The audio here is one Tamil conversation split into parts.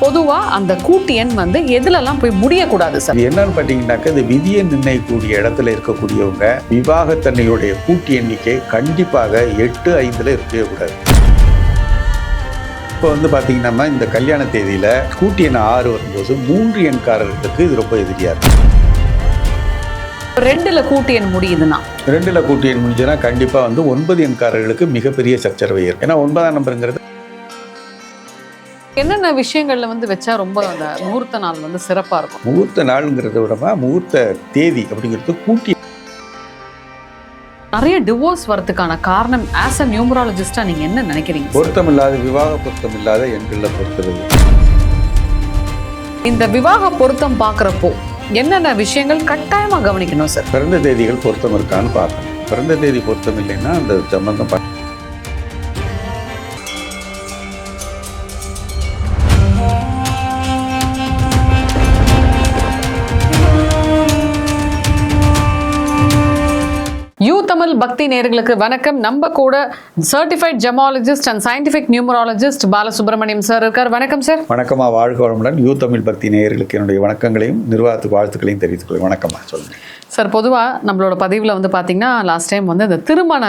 பொதுவா அந்த கூட்டு எண் வந்து எதுலலாம் போய் முடியக்கூடாது சார்? இது என்னன்னு பார்த்தீங்கன்னாக்கா இந்த விதியை நிர்ணயிக்கக்கூடிய இடத்துல இருக்கக்கூடியவங்க விவாகத்தன்மையுடைய கூட்டு எண்ணிக்கை கண்டிப்பாக எட்டு ஐந்துல இருக்கவே கூடாது. இப்போ வந்து பார்த்தீங்கன்னா இந்த கல்யாண தேதியில கூட்டு எண் ஆறு வரும்போது மூன்று எண்காரர்களுக்கு இது ரொம்ப எதிரியா இருக்கும். ரெண்டுல கூட்டு எண் முடியுதுன்னா? ரெண்டுல கூட்டு எண் முடிஞ்சுன்னா கண்டிப்பா வந்து ஒன்பது எண்காரர்களுக்கு மிகப்பெரிய சச்சரவை இருக்கும் ஏன்னா ஒன்பதாம் நம்பருங்கிறது என்னென்ன விஷயங்கள்ல வந்து வச்சா ரொம்ப அந்த முகூர்த்த நாள் வந்து சிறப்பா இருக்கும்? முகூர்த்த நாளுங்கிறத விடமா முகூர்த்த தேதி அப்படிங்கிறது கூட்டி நிறைய டிவோர்ஸ் வரதுக்கான காரணம் ஆஸ் அ நியூமராலஜிஸ்டா நீங்க என்ன நினைக்கிறீங்க? sir? பொருத்தமில்லாத விவாக பொருத்தமில்லாத எண்களில் பொறுத்துறது இந்த விவாக பொருத்தம் பார்க்கறப்போ என்னென்ன விஷயங்கள் கட்டாயமா கவனிக்கணும் சார் பிறந்த தேதிகள் பொருத்தம் இருக்கான்னு பார்க்கணும். பிறந்த தேதி பொருத்தம் இல்லைன்னா அந்த சம்பந்தம் தமிழ் பக்தி நேர்களுக்கு வணக்கம். நம்ம கூட certified gemologist and scientific numerologist Balasubramaniam sir இருக்கார். வணக்கம் சார் வணக்கமா வாழ்க வளமுடன். யூ தமிழ் பக்தி நேயர்களுக்கு என்னுடைய வணக்கங்களையும் நிர்வாகத்துக்கு வாழ்த்துக்களையும் தெரிவித்துக் கொள்கிறேன். வணக்கமா சொல்லுங்க. சார் பொதுவாக நம்மளோட பதிவில் வந்து பார்த்தீங்கன்னா லாஸ்ட் டைம் வந்து இந்த திருமண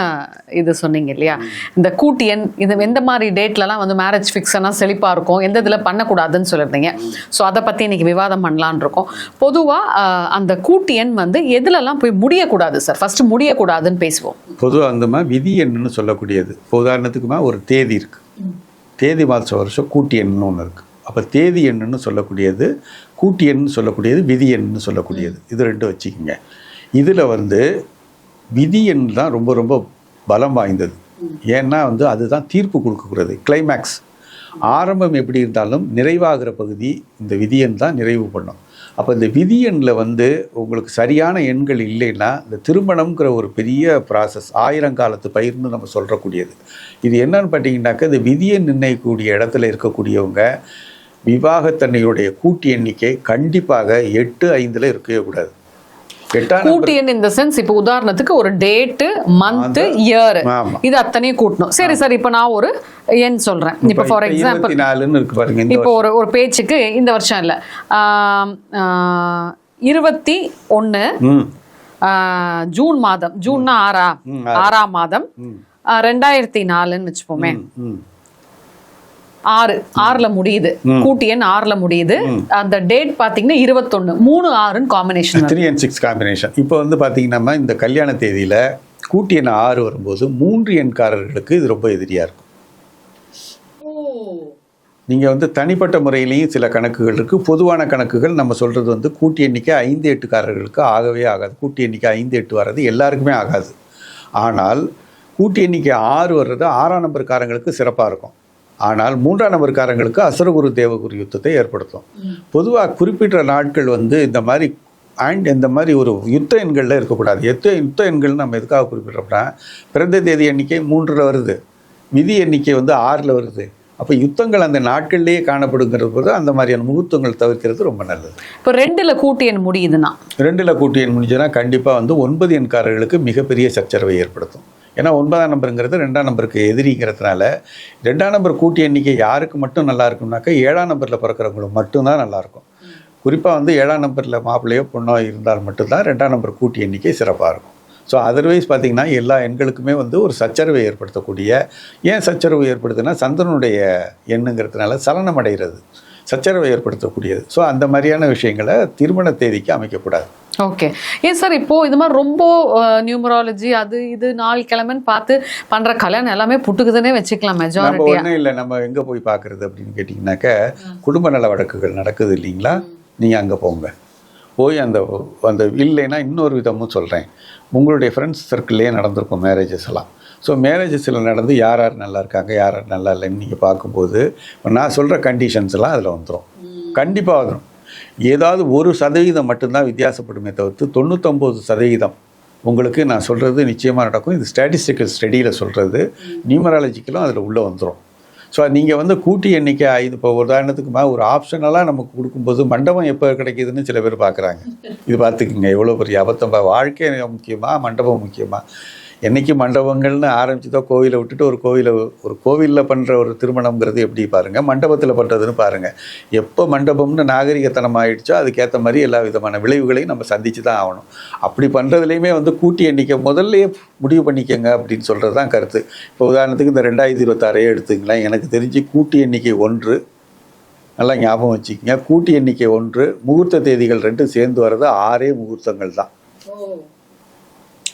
இது சொன்னீங்க இல்லையா? இந்த கூட்டு எண் இது எந்த மாதிரி டேட்லலாம் வந்து மேரேஜ் ஃபிக்ஸனாக செழிப்பாக இருக்கும்? எந்த இதில் பண்ணக்கூடாதுன்னு சொல்லியிருந்தீங்க. ஸோ அதை பற்றி இன்னைக்கு விவாதம் பண்ணலான்னு இருக்கோம். பொதுவாக அந்த கூட்டு எண் வந்து எதுலலாம் போய் முடியக்கூடாது சார்? ஃபர்ஸ்ட் முடியக்கூடாதுன்னு பேசுவோம். பொதுவாக வந்துமா விதி எண்ணுன்னு சொல்லக்கூடியது. உதாரணத்துக்குமா ஒரு தேதி இருக்கு. தேதி மாத வருஷம் கூட்டி எண்ணுன்னு ஒன்று இருக்கு. அப்போ தேதி எண்ணுன்னு சொல்லக்கூடியது கூட்டி எண்ணு சொல்லக்கூடியது விதி எண்ணுன்னு சொல்லக்கூடியது. இது ரெண்டும் வச்சுக்கோங்க. இதில் வந்து விதி எண் தான் ரொம்ப ரொம்ப பலம் வாய்ந்தது. ஏன்னா வந்து அதுதான் தீர்ப்பு கொடுக்கக்கூடாது கிளைமேக்ஸ் ஆரம்பம் எப்படி இருந்தாலும் நிறைவாகிற பகுதி இந்த விதியன் தான் நிறைவு பண்ணும். அப்போ இந்த விதியனில் வந்து உங்களுக்கு சரியான எண்கள் இல்லைன்னா இந்த திருமணம்ங்கிற ஒரு பெரிய ப்ராசஸ் ஆயிரங்காலத்து பயிர்னு நம்ம சொல்கிறக்கூடியது இது என்னன்னு பார்த்தீங்கன்னாக்கா இந்த விதியை நிர்ணயிக்கக்கூடிய இடத்துல இருக்கக்கூடியவங்க விவாகத்தன்மையுடைய கூட்டு எண்ணிக்கை கண்டிப்பாக எட்டு ஐந்தில் இருக்கவே கூடாது. எட்டாம் கூட்டு எண் இந்த சென்ஸ் இப்போ உதாரணத்துக்கு ஒரு டேட்டு மந்த் இயர். இது அத்தனையும் கூட்டணும். சரி சார் இப்போ நான் ஒரு எண் சொல்றேன். இப்போ ஃபார் எக்ஸாம்பிள் இப்போ ஒரு ஒரு பேச்சுக்கு இந்த வருஷம் இல்லை. இருபத்தி ஒன்று ஜூன் மாதம். ஜூன்னா ஆறா? ஆறாம் மாதம். ரெண்டாயிரத்தி நாலுன்னு வச்சுப்போமே. ஆறு ஆறுல முடியுது. கூட்டு எண் ஆறுல முடியுது. அந்த டேட் பாத்தீங்கன்னா இருபத்தொன்னு. மூணு ஆறுன்னு combination three and six combination இப்போ வந்து பார்த்தீங்கன்னா இந்த கல்யாண தேதியில் கூட்டி எண் ஆறு வரும்போது மூன்று எண்காரர்களுக்கு இது ரொம்ப எதிரியாக இருக்கும். நீங்கள் வந்து தனிப்பட்ட முறையிலையும் சில கணக்குகள் இருக்குது பொதுவான கணக்குகள் நம்ம சொல்கிறது வந்து கூட்டி எண்ணிக்கை ஐந்து எட்டுக்காரர்களுக்கு ஆகவே ஆகாது. கூட்டி எண்ணிக்கை ஐந்து எட்டு வர்றது எல்லாருக்குமே ஆகாது. ஆனால் கூட்டி எண்ணிக்கை ஆறு வர்றது ஆறாம் நம்பர்காரங்களுக்கு சிறப்பாக இருக்கும். ஆனால் மூன்றாம் நம்பர்காரங்களுக்கு அசுரகுரு தேவகுரு யுத்தத்தை ஏற்படுத்தும். பொதுவாக குறிப்பிட்ட நாட்கள் வந்து இந்த மாதிரி அண்ட் இந்த மாதிரி ஒரு யுத்த எண்களில் இருக்கக்கூடாது. எத்த யுத்த எண்கள் நம்ம எதுக்காக குறிப்பிட்றோம்னா பிறந்த தேதி எண்ணிக்கை மூன்றில் வருது. விதி எண்ணிக்கை வந்து ஆறில் வருது. அப்போ யுத்தங்கள் அந்த நாட்கள்லேயே காணப்படுங்கிறது போது அந்த மாதிரியான முகூர்த்தங்கள் தவிர்க்கிறது ரொம்ப நல்லது. இப்போ ரெண்டுல கூட்டு எண் முடியுதுன்னா? ரெண்டில் கூட்டு எண் முடிஞ்சுன்னா கண்டிப்பாக வந்து ஒன்பது எண்காரர்களுக்கு மிகப்பெரிய சச்சரவை ஏற்படுத்தும். ஏன்னா ஒன்பதாம் நம்பருங்கிறது ரெண்டாம் நம்பருக்கு எதிரிங்கிறதுனால ரெண்டாம் நம்பர் கூட்டி எண்ணிக்கை யாருக்கு மட்டும் நல்லா இருக்கும்னாக்கா ஏழாம் நம்பரில் பிறக்கிறவங்களுக்கு மட்டும்தான் நல்லாயிருக்கும் குறிப்பாக வந்து ஏழாம் நம்பரில் மாப்பிள்ளையோ பொண்ணோ இருந்தால் மட்டும்தான் ரெண்டாம் நம்பர் கூட்டி எண்ணிக்கை சிறப்பாக இருக்கும். ஸோ அதர்வைஸ் பார்த்தீங்கன்னா எல்லா எண்களுக்குமே வந்து ஒரு சச்சரவை ஏற்படுத்தக்கூடிய ஏன் சச்சரவு ஏற்படுதுன்னா சந்திரனுடைய எண்ணுங்கிறதுனால சலனம் அடைகிறது. சச்சரவை ஏற்படுத்தக்கூடியது. ஸோ அந்த மாதிரியான விஷயங்களை திருமண தேதிக்கு அமைக்கக்கூடாது. ஓகே ஏன் சார் இப்போ இது மாதிரி ரொம்ப நியூமராலஜி அது இது நாள் கிழமைன்னு பார்த்து பண்ற கல்யாணம் எல்லாமே புட்டுக்குதுன்னே வச்சுக்கலாம் நம்ம மெஜாரிட்டியா ஒன்றும் இல்லை நம்ம எங்கே போய் பார்க்குறது அப்படின்னு கேட்டிங்கனாக்கா குடும்ப நல வழக்குகள் நடக்குது இல்லைங்களா? நீங்கள் அங்கே போங்க. போய் அந்த அந்த இல்லைன்னா இன்னொரு விதமும் சொல்கிறேன் உங்களுடைய ஃப்ரெண்ட்ஸ் சர்க்கிள்லேயே நடந்திருக்கும் மேரேஜஸ் எல்லாம். ஸோ மேரேஜஸில் நடந்து யார் யார் நல்லா இருக்காங்க யார் யார் நல்லா இல்லைன்னு நீங்கள் பார்க்கும்போது நான் சொல்கிற கண்டிஷன்ஸ் எல்லாம் அதில் வந்துடும் கண்டிப்பாக வந்துடும் ஏதாவது ஒரு சதவீதம் மட்டும்தான் வித்தியாசப்படுமே தவிர்த்து தொண்ணூத்தொம்பது சதவீதம் உங்களுக்கு நான் சொல்கிறது நிச்சயமாக நடக்கும். இது ஸ்டாட்டிஸ்டிக்கல் ஸ்டடியில் சொல்கிறது நியூமராலஜிக்கலும் அதில் உள்ளே வந்துடும் ஸோ நீங்கள் வந்து கூட்டி எண்ணிக்கை ஐந்து இப்போ உதாரணத்துக்குமா ஒரு ஆப்ஷனலாக நமக்கு கொடுக்கும்போது மண்டபம் எப்போ கிடைக்குதுன்னு சில பேர் பார்க்குறாங்க இது பார்த்துக்குங்க எவ்வளோ பெரிய அபத்தம். வாழ்க்கை முக்கியமா மண்டபம் முக்கியமா? என்னைக்கு மண்டபங்கள்னு ஆரம்பிச்சுதோ கோவிலை விட்டுட்டு ஒரு கோவிலை ஒரு கோவிலில் பண்ணுற ஒரு திருமணங்கிறது எப்படி பாருங்கள் மண்டபத்தில் பண்ணுறதுன்னு பாருங்கள் எப்போ மண்டபம்னு நாகரிகத்தனம் ஆயிடுச்சோ அதுக்கேற்ற மாதிரி எல்லா விதமான விளைவுகளையும் நம்ம சந்தித்து தான் ஆகணும். அப்படி பண்ணுறதுலையுமே வந்து கூட்டி எண்ணிக்கை முதல்லையே முடிவு பண்ணிக்கங்க அப்படின்னு சொல்கிறது தான் கருத்து. இப்போ உதாரணத்துக்கு இந்த ரெண்டாயிரத்தி இருபத்தாறையே எடுத்துங்களேன் எனக்கு தெரிஞ்சு கூட்டி எண்ணிக்கை ஒன்று. நல்லா ஞாபகம் வச்சுக்கோங்க. கூட்டி எண்ணிக்கை ஒன்று முகூர்த்த தேதிகள் ரெண்டும் சேர்ந்து வர்றது ஆறே முகூர்த்தங்கள் தான்.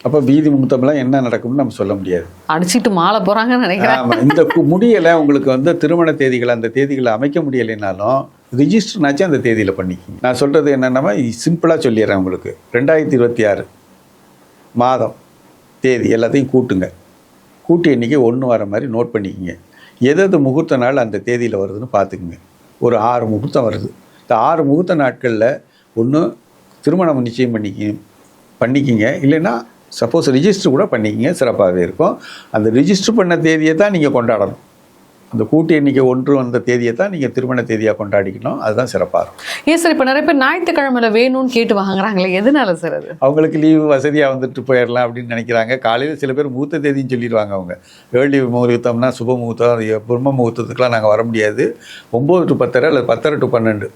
அப்போ வீதி முகூர்த்தம்லாம் என்ன நடக்கும்னு நம்ம சொல்ல முடியாது. அடிச்சிட்டு மாலை போறாங்கன்னு நினைக்கிறேன். இந்த முடியலை உங்களுக்கு வந்து திருமண தேதிகள் அந்த தேதிகளை அமைக்க முடியலைனாலும் ரிஜிஸ்டர்னாச்சும் அந்த தேதியில் பண்ணிக்கிங்க. நான் சொல்கிறது என்னென்னா சிம்பிளாக சொல்லிடுறேன் உங்களுக்கு. ரெண்டாயிரத்தி இருபத்தி ஆறு மாதம் தேதி எல்லாத்தையும் கூட்டுங்க. கூட்டி எண்ணிக்கை ஒன்று வர மாதிரி நோட் பண்ணிக்கிங்க. எது எது முகூர்த்த நாள் அந்த தேதியில் வருதுன்னு பார்த்துக்குங்க. ஒரு ஆறு முகூர்த்தம் வருது. இந்த ஆறு முகூர்த்த நாட்களில் ஒன்று திருமணம் நிச்சயம் பண்ணிக்க பண்ணிக்கிங்க. இல்லைன்னா சப்போஸ் ரிஜிஸ்டர் கூட பண்ணிக்கிங்க சிறப்பாகவே இருக்கும். அந்த ரிஜிஸ்டர் பண்ண தேதியை தான் நீங்கள் கொண்டாடணும். அந்த கூட்டு எண்ணிக்கை ஒன்று வந்த தேதியை தான் நீங்கள் திருமண தேதியாக கொண்டாடிக்கணும். அதுதான் சிறப்பாக இருக்கும். ஏன் சார் இப்போ நிறைய பேர் ஞாயிற்றுக்கிழமையில வேணும்னு கேட்டு வாங்குறாங்களே எதுனால சார் அது? அவங்களுக்கு லீவு வசதியாக வந்துட்டு போயிடலாம் அப்படின்னு நினைக்கிறாங்க. காலையில் சில பேர் முகூர்த்த தேதின்னு சொல்லிடுவாங்க அவங்க. ஏர்லி முகூர்த்தம்னா சுப முகூர்த்தம் பிரம்ம முகூர்த்தத்துக்குலாம் நாங்கள் வர முடியாது. ஒம்பது டு பத்தரை அல்லது பத்தரை டு பன்னெண்டு.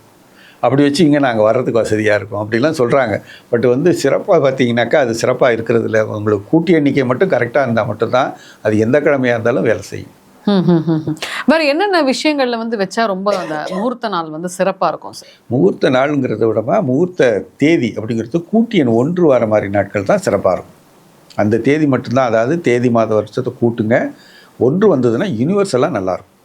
அப்படி வச்சுக்கிங்க நாங்கள் வர்றதுக்கு வசதியாக இருக்கும். அப்படிலாம் சொல்கிறாங்க பட் வந்து சிறப்பாக பார்த்தீங்கன்னாக்கா அது சிறப்பாக இருக்கிறதுல உங்களுக்கு கூட்டி எண்ணிக்கை மட்டும் கரெக்டாக இருந்தால் மட்டும்தான் அது எந்த கிழமையாக இருந்தாலும் வேலை செய்யும். வேற என்னென்ன விஷயங்கள்ல வந்து வச்சா ரொம்ப அந்த முகூர்த்த நாள் வந்து சிறப்பா இருக்கும் சார்? முகூர்த்த நாளுங்கிறத விடமா முகூர்த்த தேதி அப்படிங்கிறது கூட்டி எண் ஒன்று வர மாதிரி நாட்கள் தான் சிறப்பாக இருக்கும். அந்த தேதி மட்டும்தான் அதாவது தேதி மாத வருஷத்தை கூட்டுங்க. ஒன்று வந்ததுன்னா யூனிவர்சலாக நல்லாயிருக்கும்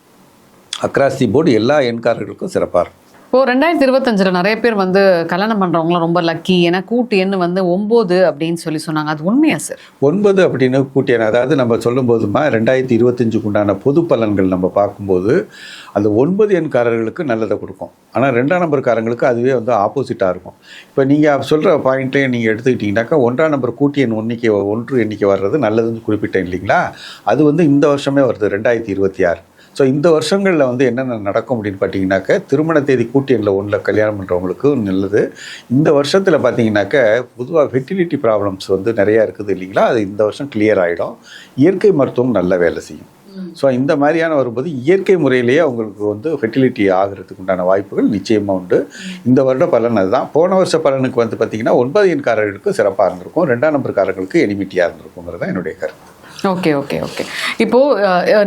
அக்ராஸ் தி போர்டு எல்லா எண்காரர்களுக்கும் சிறப்பாக இருக்கும். இப்போது ரெண்டாயிரத்தி இருபத்தஞ்சில் நிறைய பேர் வந்து கல்யாணம் பண்ணுறவங்களாம் ரொம்ப லக்கி ஏன்னா கூட்டு எண்ணு வந்து ஒம்பது அப்படின்னு சொல்லி சொன்னாங்க. அது உண்மையா சார் ஒன்பது அப்படின்னு கூட்டியான அதாவது நம்ம சொல்லும் போதுமா ரெண்டாயிரத்தி இருபத்தஞ்சுக்கு உண்டான பொது பலன்கள் நம்ம பார்க்கும்போது அந்த ஒன்பது எண்காரர்களுக்கு நல்லதை கொடுக்கும். ஆனால் ரெண்டாம் நம்பர்காரங்களுக்கு அதுவே வந்து ஆப்போசிட்டாக இருக்கும். இப்போ நீங்கள் சொல்கிற பாயிண்ட்லேயே நீங்கள் எடுத்துக்கிட்டிங்கனாக்கா ஒன்றாம் நம்பர் கூட்டி எண் எண்ணிக்கை ஒன்று எண்ணிக்கை வர்றது நல்லதுன்னு குறிப்பிட்டேன் இல்லைங்களா? அது வந்து இந்த வருஷமே வருது ரெண்டாயிரத்தி இருபத்தி ஆறு. ஸோ இந்த வருஷங்களில் வந்து என்னென்ன நடக்கும் அப்படின்னு பார்த்தீங்கன்னாக்க திருமண தேதி கூட்டி எண்ணில் ஒன்றில் கல்யாணம் பண்ணுறவங்களுக்கு நல்லது. இந்த வருஷத்தில் பார்த்தீங்கன்னாக்க பொதுவாக ஃபெர்டிலிட்டி ப்ராப்ளம்ஸ் வந்து நிறையா இருக்குது இல்லைங்களா? அது இந்த வருஷம் கிளியர் ஆகிடும் இயற்கை மருத்துவம் நல்ல வேலை செய்யும். ஸோ இந்த மாதிரியான வரும்போது இயற்கை முறையிலேயே அவங்களுக்கு வந்து ஃபெர்டிலிட்டி ஆகிறதுக்கு உண்டான வாய்ப்புகள் நிச்சயமாக உண்டு. இந்த வருட பலன் அதுதான். போன வருஷ பலனுக்கு வந்து பார்த்தீங்கன்னா ஒன்பது எண்காரர்களுக்கு சிறப்பாக இருந்திருக்கும். ரெண்டாம் நம்பர்காரர்களுக்கு எனிமிட்டியாக இருந்திருக்குங்கிறது தான் என்னுடைய கருத்து. Okay okay okay. இப்போ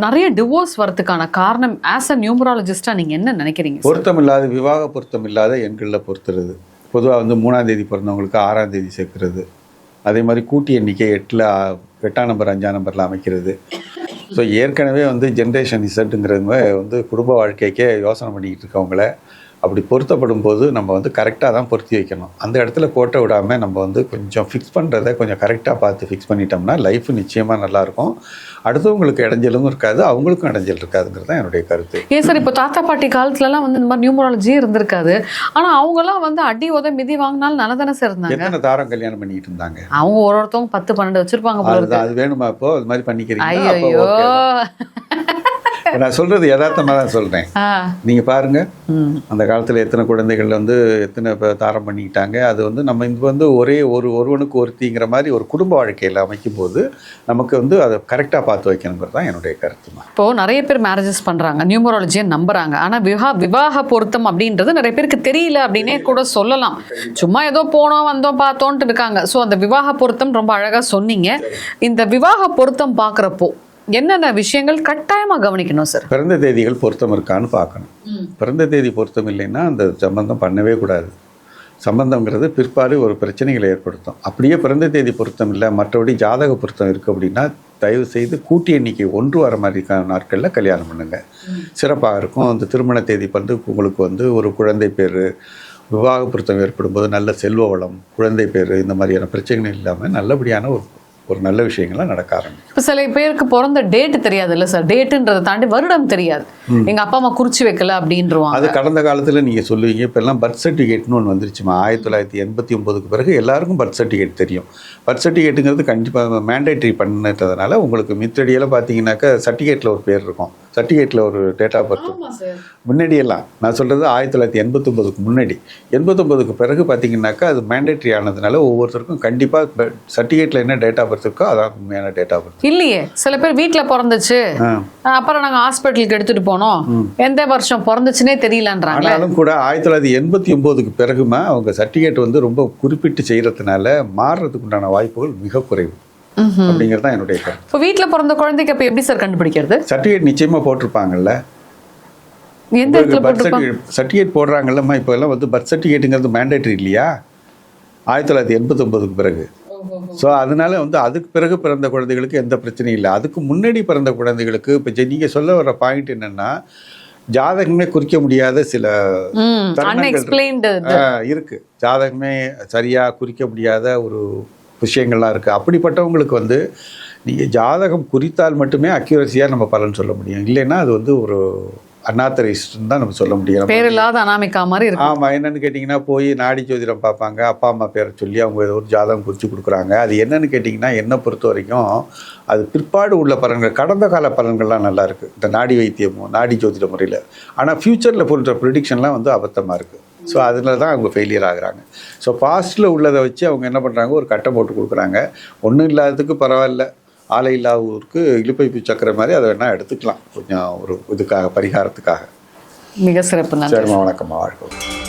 நிறைய டிவோர்ஸ் வரதுக்கான காரணம் ஆஸ் அ நியூமராலஜிஸ்டா நீங்க என்ன நினைக்கிறீங்க பொருத்தம் இல்லாத விவாக பொருத்தம் இல்லாத எண்களில் பொறுத்துறது. பொதுவாக வந்து மூணாம் தேதி பிறந்தவங்களுக்கு ஆறாம் தேதி சேர்க்கறது. அதே மாதிரி கூட்டி எண்ணிக்கை எட்டில் எட்டாம் நம்பர் அஞ்சாம் நம்பரில் அமைக்கிறது. ஸோ ஏற்கனவே வந்து ஜென்ரேஷன் இசட்டுங்கிறவங்க வந்து குடும்ப வாழ்க்கைக்கே யோசனை பண்ணிக்கிட்டு இருக்கவங்கள அப்படி பொருத்தப்படும் போது நம்ம வந்து கரெக்டாக தான் பொருத்தி வைக்கணும். அந்த இடத்துல கோட்டை விடாமல் நம்ம வந்து கொஞ்சம் ஃபிக்ஸ் பண்ணுறதை கொஞ்சம் கரெக்டாக பார்த்து ஃபிக்ஸ் பண்ணிட்டோம்னா லைஃப் நிச்சயமாக நல்லாயிருக்கும். அடுத்தவங்களுக்கு இடைஞ்சலும் இருக்காது அவங்களுக்கும் இடைஞ்சல் இருக்காதுங்கிறது தான் என்னுடைய கருத்து. ஏன் சார் இப்போ தாத்தா பாட்டி காலத்துலலாம் வந்து இந்த மாதிரி நியூமராலஜியே இருந்திருக்காது. ஆனா அவங்கலாம் வந்து அடி உத மிதி வாங்கினாலும் நல்லா தானே சார் இருந்தாங்க? எத்தனை தாரம் கல்யாணம் பண்ணிக்கிட்டு இருந்தாங்க? அவங்க ஒரு ஒருத்தவங்க பத்து பன்னெண்டு வச்சிருப்பாங்க அது வேணுமா இப்போ அது மாதிரி பண்ணிக்கிறீங்க ஐயோ நான் சொல்றது யதார்த்தமா தான் சொல்றேன். ஆ. நீங்க பாருங்க. அந்த காலத்துல எத்தனை குழந்தைகள் வந்து எத்தனை பேர் தாரம் பண்ணிக்கிட்டாங்க. அது வந்து நம்ம இது வந்து ஒரே ஒரு ஒருவனுக்கு ஒருத்திங்கிற மாதிரி ஒரு குடும்ப வாழ்க்கையில அமைக்கும் போது நமக்கு வந்து அதை கரெக்டாக பார்த்து வைக்கணுங்கிறது தான் என்னுடைய கருத்துமா இப்போ நிறைய பேர் மேரேஜஸ் பண்றாங்க. நியூமராலஜியை நம்புறாங்க. ஆனா விவா விவாக பொருத்தம் அப்படின்றது நிறைய பேருக்கு தெரியல அப்படின்னே கூட சொல்லலாம். சும்மா ஏதோ போனோம் வந்தோம் பார்த்தோன்ட்டு இருக்காங்க. ஸோ அந்த விவாக பொருத்தம் ரொம்ப அழகா சொன்னீங்க. இந்த விவாக பொருத்தம் பார்க்குறப்போ என்னென்ன விஷயங்கள் கட்டாயமா கவனிக்கணும் சார் பிறந்த தேதிகள் பொருத்தம் இருக்கான்னு பார்க்கணும். பிறந்த தேதி பொருத்தம் இல்லைன்னா அந்த சம்பந்தம் பண்ணவே கூடாது. சம்பந்தங்கிறது பிற்பாடு ஒரு பிரச்சனைகளை ஏற்படுத்தும். அப்படியே பிறந்த தேதி பொருத்தம் இல்லை மற்றபடி ஜாதக பொருத்தம் இருக்குது அப்படின்னா தயவு செய்து கூட்டி எண்ணிக்கை ஒன்று வர மாதிரி நாட்களில் கல்யாணம் பண்ணுங்க. சிறப்பாக இருக்கும். அந்த திருமண தேதி வந்து உங்களுக்கு வந்து ஒரு குழந்தை பேர் விவாக பொருத்தம் ஏற்படும் போது நல்ல செல்வ வளம் குழந்தை பேர் இந்த மாதிரியான பிரச்சனைகள் இல்லாமல் நல்லபடியான ஒரு ஒரு நல்ல விஷயங்கள்லாம் நடக்க ஆரம்பிக்கும். இப்போ சில பேருக்கு பிறந்த டேட் தெரியாது இல்ல சார் டேட்டுன்றதை தாண்டி வருடம் தெரியாது. எங்க அப்பா அம்மா குறிச்சு வைக்கல அப்படின்றவாங்க அது கடந்த காலத்தில் நீங்கள் சொல்லுவீங்க. இப்போ எல்லாம் பர்த் சர்டிஃபிகேட்னு ஒன்று வந்துருச்சுமா? ஆயிரத்தி தொள்ளாயிரத்தி எண்பத்தி ஒம்போதுக்கு பிறகு எல்லாருக்கும் பர்த் சர்டிஃபிகேட் தெரியும். பர்த் சர்டிஃபிகேட்டுங்கிறது கண்டிப்பாக மேண்டேட்ரி பண்ணதுனால உங்களுக்கு மித்தடியெல்லாம் பார்த்தீங்கன்னாக்கா சர்டிஃபிகேட்டில் ஒரு பேர் இருக்கும். சர்டிஃபிகேட்டில் ஒரு டேட் ஆஃப் பர்த் முன்னாடியெல்லாம் நான் சொல்கிறது ஆயிரத்தி தொள்ளாயிரத்தி எண்பத்தொம்போதுக்கு முன்னாடி. எண்பத்தொம்போதுக்கு பிறகு பார்த்தீங்கன்னா அது மேண்டேட்ரி ஆனதுனால ஒவ்வொருத்தருக்கும் கண்டிப்பாக சர்டிஃபிகேட்டில் என்ன டேட் ஆஃப் பர்த் இருக்கோ அதான் உண்மையான டேட் ஆஃப் பர்த் இல்லையே. சில பேர் வீட்ல பிறந்துச்சு. அப்புறம் நாங்க ஹாஸ்பிட்டலுக்கு எடுத்துட்டு போனோம். எந்த வருஷம் பிறந்துச்சுனே தெரியலன்றாங்க ஆனாலும் கூட ஆயிரத்தி தொள்ளாயிரத்தி எண்பத்தி ஒம்போதுக்கு பிறகுமா அவங்க சர்டிஃபிகேட் வந்து ரொம்ப குறிப்பிட்டு செய்கிறதுனால மாறுறதுக்கு உண்டான வாய்ப்புகள் மிக குறைவு. அப்படிங்கிறது தான் என்னுடைய கருத்து. இப்போ வீட்ல பிறந்த குழந்தைக்கு அப்ப எப்படி சார் கண்டுபிடிக்கிறது? சர்டிஃபிகேட் நிச்சயமாக போட்டிருப்பாங்கல்ல. எந்த இடத்துல பர்த் சர்டிஃபிகேட் சர்டிஃபிகேட் போடுறாங்கல்லம்மா இப்போ எல்லாம் வந்து பர்த் சர்டிஃபிகேட்டுங்கிறது மேண்டேட்ரி இல்லையா? ஆயிரத்தி தொள்ளாயிரத்தி எண்பத்தொம்போதுக்கு பிறகு. ஸோ அதனால வந்து அதுக்கு பிறகு பிறந்த குழந்தைகளுக்கு எந்த பிரச்சனையும் இல்லை. அதுக்கு முன்னாடி பிறந்த குழந்தைகளுக்கு இப்போ நீங்கள் சொல்ல வர பாயிண்ட் என்னன்னா ஜாதகமே குறிக்க முடியாத சில இருக்கு. ஜாதகமே சரியா குறிக்க முடியாத ஒரு விஷயங்கள்லாம் இருக்கு. அப்படிப்பட்டவங்களுக்கு வந்து நீங்க ஜாதகம் குறித்தால் மட்டுமே அக்யூரஸியாக நம்ம பலன் சொல்ல முடியும். இல்லைன்னா அது வந்து ஒரு அன்னாத்தரைஸ்ட்னு தான் நம்ம சொல்ல முடியும். பேர் இல்லாத அனாமிகா மாதிரி இருக்கு. ஆமா என்னன்னு கேட்டிங்கன்னா போய் நாடி ஜோதிடம் பார்ப்பாங்க. அப்பா அம்மா பேரை சொல்லி அவங்க ஏதோ ஒரு ஜாதகம் குறித்து கொடுக்குறாங்க. அது என்னன்னு கேட்டிங்கன்னா என்னை பொறுத்த வரைக்கும் அது பிற்பாடு உள்ள பலன்கள் கடந்த கால பலன்கள்லாம் நல்லா இருக்கு. இந்த நாடி வைத்தியமும் நாடி ஜோதிட முறையில். ஆனால் ஃப்யூச்சரில் போன்ற ப்ரிடிக்ஷன்லாம் வந்து அபத்தமாக இருக்குது ஸோ அதில் தான் அவங்க ஃபெயிலியர் ஆகுறாங்க. ஸோ பாஸ்ட்டில் உள்ளதை வச்சு அவங்க என்ன பண்ணுறாங்க ஒரு கட்டை போட்டு கொடுக்குறாங்க. ஒன்றும் இல்லாததுக்கு பரவாயில்ல. ஆலை இல்லாதவருக்கு இழுப்பைப்பு சக்கரம் மாதிரி அதை வேணால் எடுத்துக்கலாம். கொஞ்சம் ஒரு இதுக்காக பரிகாரத்துக்காக. மிக சிறப்பு. நன்றி. வணக்கம்மா. வாழ்க்கை